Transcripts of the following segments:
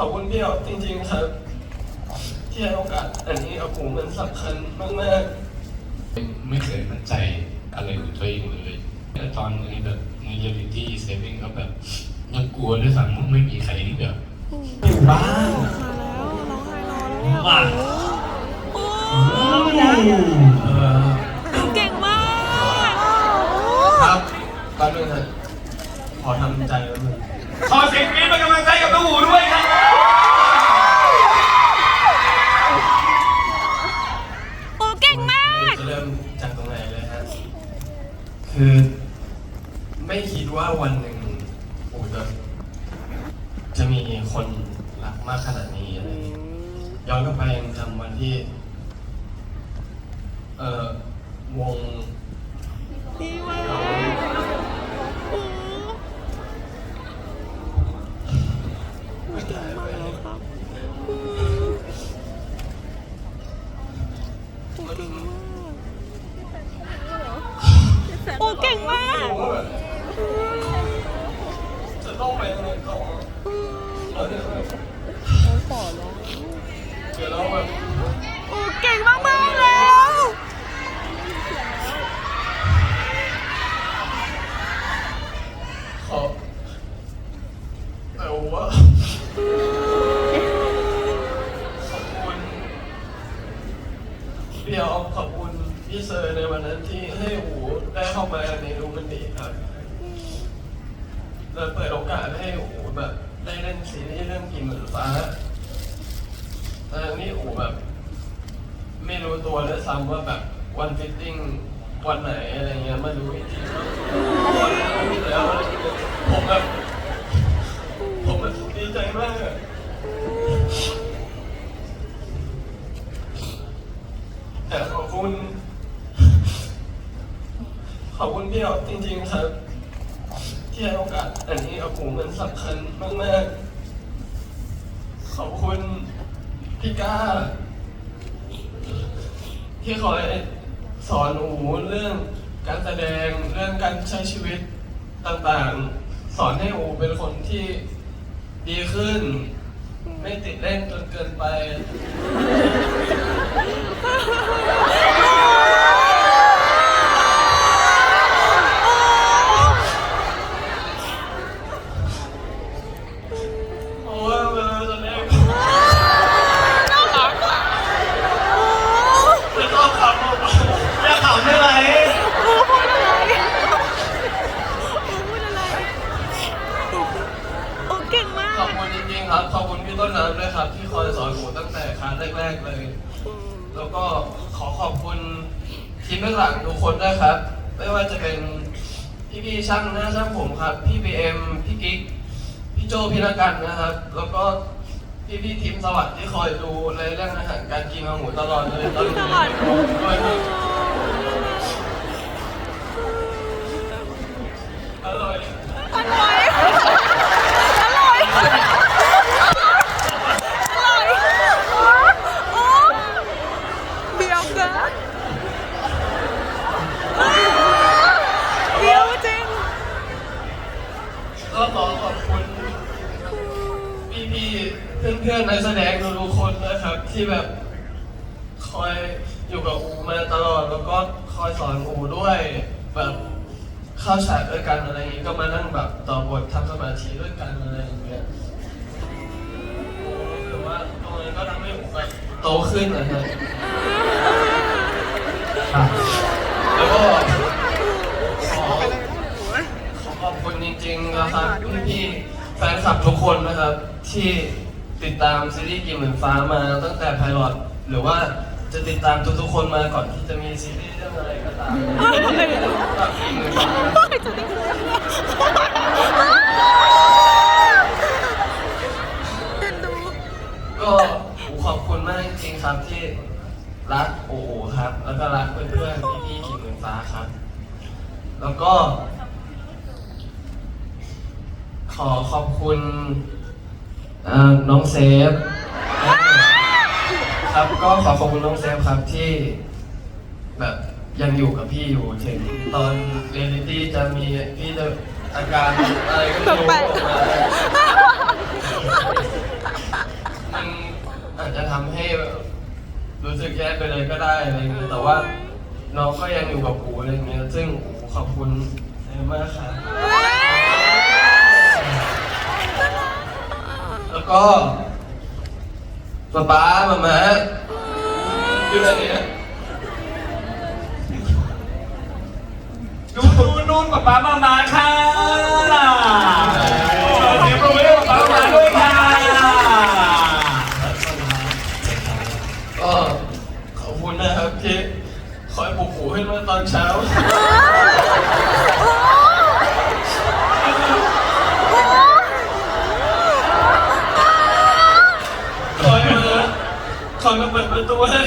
ขอบคุณพี่อ๊อฟจริงๆครับ ที่ให้โอกาสอันนี้กับผมมันสำคัญมากๆ ไม่เคยมั่นใจอะไรของตัวเองเลยแต่ตอนนี้แบบในเรียลิตี้เซฟวิ่งก็แบบยังกลัวด้วยซ้ำว่าไม่มีใครที่แบบอยู่บ้านมาแล้วร้องไห้รอแล้วเนี่ยว่าโอ้เออเก่งมาก ครับแป๊บนึงนะขอทำใจแป๊บนึง ขอเสียงกรี๊ดเป็นกำลังใจกับตู้หูด้วยครับ โอ้เก่งมาก จะเริ่มจากตรงไหนเลยฮะ คือ ไม่คิด ว่าวันหนึ่งโอ้จะจะมีคนรักมากขนาดนี้อะไรอย่างเงี้ยย้อนกลับไปยังจำวันที่ เอ่อวงดีมากโอ้เก่งมากเลยครับโอ้เโอ้เก่งมากมากแล้ว ขอแต่ว่าขอบคุณพี่ออฟขอบคุณพี่เซอร์ในวันนั้นที่ให้อูได้เข้ามาในรูมันดีครับและเปิดโอกาสให้อูแบบได้เล่นซีรีส์เรื่องกินเหมือนฟ้าแต่นี่อูแบบ ไม่รู้ ตัวเลยซ้ำว่าแบบวันฟิตติ้งวันไหนอะไรเงี้ยมารู้อีกทีวันรู้แล้วผมแบบผมแบบดีใจมากอะแต่ขอบคุณ ขอบคุณพี่ออฟจริงๆครับ ที่ให้โอกาสอันนี้กับผมมันสำคัญมากๆขอบคุณพี่ก้า ที่คอยสอนหนูเรื่องการแสดงเรื่องการใช้ชีวิตต่างๆ สอนให้อูเป็นคนที่ดีขึ้น ไม่ติดเล่นจนเกินไป ต้นน้ำด้วยครับ ที่คอยสอนหนูตั้งแต่ครั้งแรก ๆ เลย แล้วก็ขอขอบคุณทีมเบื้องหลังทุกคนด้วยครับ ไม่ว่าจะเป็นพี่ๆช่างหน้าช่างผมครับ พี่บีเอ็มพี่กิ๊กพี่โจพี่นกันนะครับ แล้วก็พี่ๆทีมสวัสดิ์ที่คอยดูในเรื่องอาหารการกินของหมูตลอดเลยตลอนนี้สวัสดิ์ ด้วยครับอร่อย อร่อย อร่อย อร่อย โอ้เบียวเกินเบียวจริง ก็ขอขอบคุณพี่ๆเพื่อนๆนักแสดงทุกๆคนนะครับ ที่แบบคอยอยู่กับอูมาตลอด แล้วก็คอยสอนอูด้วยแบบเข้าฉากด้วยกันอะไรอย่างงี้ก็มานั่งแบบต่อบททำสมาธิด้วยกันอะไรอย่างเงี้ยหรือว่าตรงนี้ก็ทำให้อูแบบโตขึ้นนะฮะ แฟนคลับทุกคนนะครับ ที่ติดตามซีรีส์กิมเหมือนฟ้ามาตั้งแต่ไพลอตหรือว่าจะติดตามทุกๆคนมาก่อนที่จะมีซีรีส์เรื่องอะไรก็ตามแบบกิมเหมือนฟ้า เอ็นดู ก็ขอบคุณมากจริงๆครับที่รักโอโอครับ แล้วก็รักเพื่อนๆพี่ๆกิมเหมือนฟ้าครับ แล้วก็ ขอขอบคุณเอ่อน้อง เซฟ ครับก็ขอขอบคุณน้องเซฟครับที่แบบยังอยู่กับพี่อยู่ถึงตอนเรียนลิตี้จะมีพี่จะอาการอะไรก็ไม่รู้ออกมาอาจจะทำให้แบบรู้สึกแย่ไปเลยก็ได้อะไรเงี้ยแต่ว่าน้องก็ยังอยู่กับอูอะไรเงี้ยซึ่งอูขอบคุณมากครับ ก็ป๊าป๊ามามาอยู่ไหนเนี่ยดูดูนู่นกับป้ามามาค่ะเสียงปรบมือให้กับป้ามามาด้วยค่ะก็ขอบคุณนะครับที่คอยปลุกหูขึ้นมาตอนเช้า คอยมาค อยมาเปิดประตูให้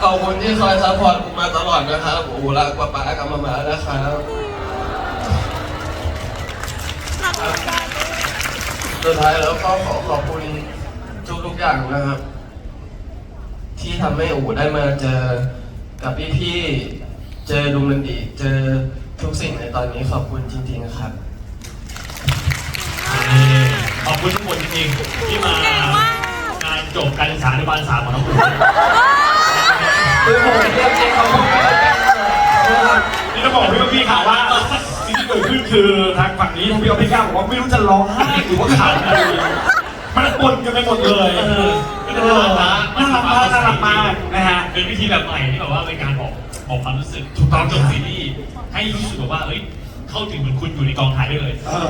ขอบคุณที่คอยซัพพอร์ตผมมาตลอดนะครับโอ้โหรักป๊าป๊ากับมาม่านะครับสุดท้ายแล้วก็ขอขอบคุณทุกๆอย่างนะครับ ที่ทำให้โอูได้มาเจอ กับพี่ๆ เจอลุงนันดีเจอทุกสิ่งในตอนนี้ขอบคุณจริงๆครับ ขอบคุณทุกคนจริงๆที่มางานจบการศึกษาในบาลสามของน้องคุณคือผมเรียกเองเขาพูดกันแล้วกันนะครับนี่ต้องบอกพี่พี่ข่าวว่าสิ่งที่เกิดขึ้นคือทางฝั่งนี้ทางพี่ออฟพี่ก้าบอกว่าไม่รู้จะร้องไห้หรือว่าขำอะไรมันปนกันไปหมดเลยเออน่ารักนะน่ารักมากน่ารักมากนะฮะ เป็นวิธีแบบใหม่ที่แบบว่าเป็นการบอกบอกความรู้สึกถูกต้องจบซีรีส์ให้รู้สึกแบบว่าเอ้ยเข้าถึงเหมือนคุณอยู่ในกองถ่ายได้เลย เออ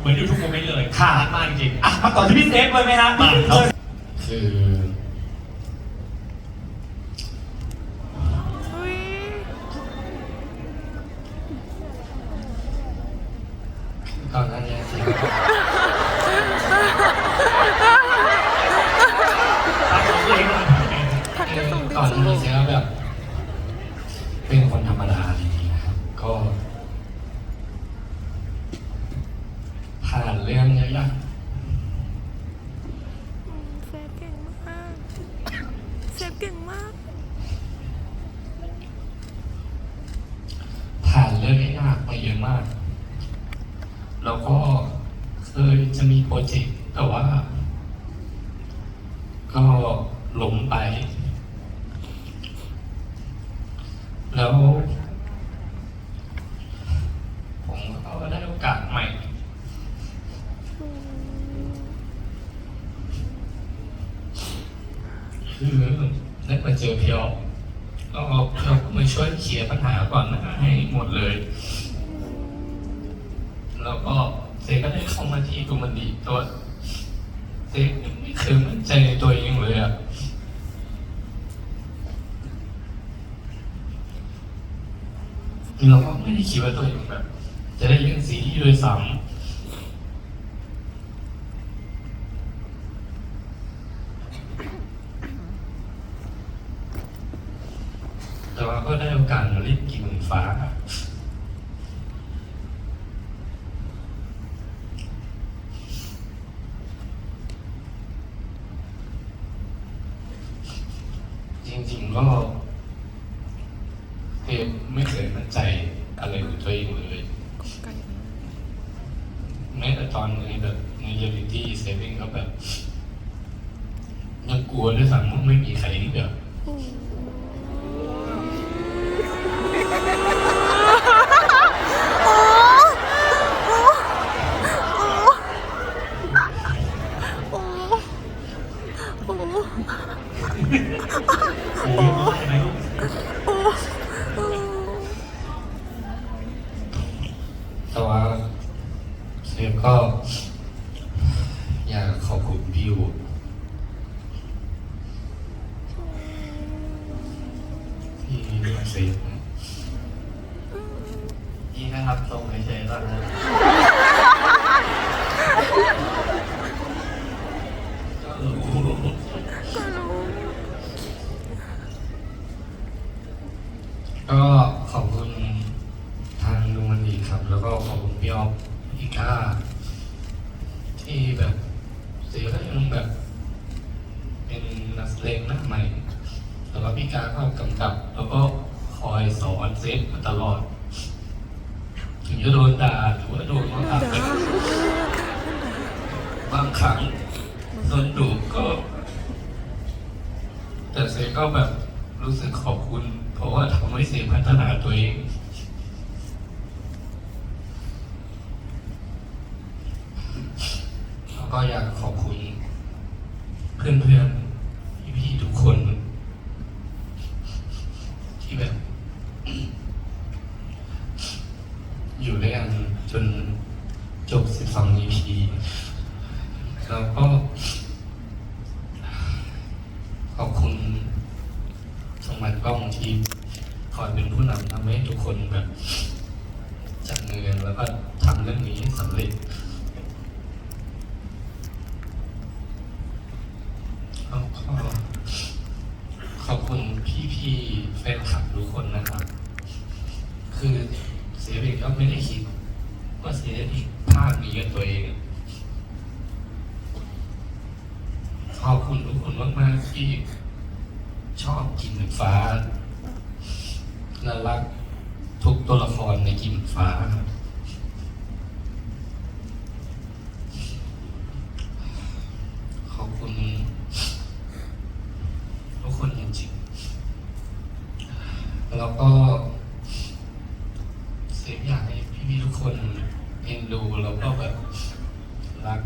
เหมือนอยู่ทุกโมเมนต์เลยค่ะรักมากจริงอะมาต่อที่พี่เซฟเลยไหมฮะมาครับ คืออุ๊ยก่อนหน้านี้ที่รักของตัวเองนะ ทักจะส่ง ก่อนหน้านี้เสียแบบ เป็นคนธรรมดาอะไรอย่างนี้นะครับ ก็ ผ่านเรื่องเยอะแยะ เซฟเก่งมากเซฟเก่งมาก ผ่านเรื่องยากมาเยอะมาก แล้วก็เคยจะมีโปรเจกต์แต่ว่า ก็ล้มไป แล้ว ผมก็ได้โอกาสใหม่ คือได้มาเจอเพียวก็เพียวก็มาช่ว ยเคลียปัญหาก่อนน้าให้หมดเลย แล้วก็เซก็ได้เข้ามาทีตัวมันดีตัวเซไม่เคยมั่นใจในตัวเองเลยอะเราก็ไม่ได้คิดว่าตัวเองแบบ จะได้เล่นซีรีส์ด้วยซ้ำ แต่ ว่าก็ได้โอกาสมาเล่นกินหมื่นฟ้าจริงๆก็เอมไม่เคยมั่นใจอะไรในตัวเองเลยแม้แต่ตอนในแบบในเรียลิตี้เซฟเองก็แบบยังกลัวด้วยซ้ำว่าไม่มีใครที่แบบ เซฟก็ อยากขอบคุณพี่อูที่มาเซฟ นี่นะครับส่งเฉยๆตอนนั้น ก็ขอบคุณทางลุงมันดีครับ แล้วก็ขอบคุณพี่ออฟพี่ก้า ที่แบบเซฟก็ยังแบบ เป็นนักแสดงหน้าใหม่ แต่ว่าพี่การก็กำกับ แล้วก็คอย สอนเซฟมาตลอด ถึงจะโดนด่าหรือว่าโดนบังคับแบบบางครั้งโดนดุก็ แต่เซฟก็แบบรู้สึกขอบคุณ เพราะว่าทำให้เซฟพัฒนาตัวเองแล้วก็อยากขอบคุณ เพื่อนๆพี่ๆทุกคน ที่แบบ อยู่ด้วยกันจนจบ 12 EP แล้วก็ ขอบคุณสมบัติกล้องที่คอยเป็น ผู้นำทำให้ทุกคนแบบจับมือกันแล้วก็ทำเรื่องนี้สำเร็จ ขอบคุณพี่ๆแฟนคลับทุกคนนะครับ คือเสียเองก็ไม่ได้คิดว่าเสียอีกภาคนี้กับตัวเองขอบคุณทุกคนมาก ๆ ที่ชอบกินฟ้า และรักทุกตัวละครในกิมฟ้าครับขอบคุณทุกคนจริงๆแล้วก็เสียอยากให้พี่ๆทุกคนเอ็นดูแล้วก็แบบรัก